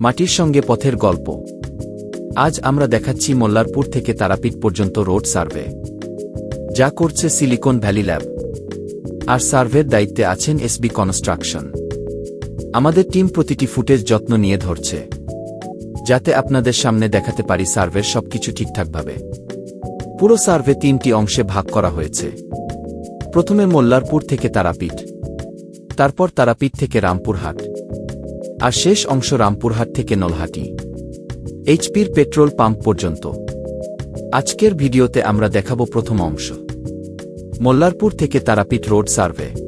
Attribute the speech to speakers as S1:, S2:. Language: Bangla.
S1: মাটির সঙ্গে পথের গল্প। আজ আমরা দেখাচ্ছি মোল্লারপুর থেকে তারাপীঠ পর্যন্ত রোড সার্ভে। যা করছে সিলিকন ভ্যালি ল্যাব। আর সার্ভের দায়িত্বে আছেন এসবি কনস্ট্রাকশন। আমাদের টিম প্রতিটি ফুটেজ যত্ন নিয়ে ধরছে। যাতে আপনাদের সামনে দেখাতে পারি সার্ভের সবকিছু ঠিকঠাকভাবে। পুরো সার্ভে তিনটি অংশে ভাগ করা হয়েছে। প্রথমে মোল্লারপুর থেকে তারাপীঠ। তারপর তারাপীঠ থেকে রামপুরহাট। আর শেষ অংশ রামপুরহাট থেকে নলহাটি। এইচপির পেট্রোল পাম্প পর্যন্ত। আজকের ভিডিওতে আমরা দেখাব প্রথম অংশ। মোল্লারপুর থেকে তারাপীঠ রোড সার্ভে।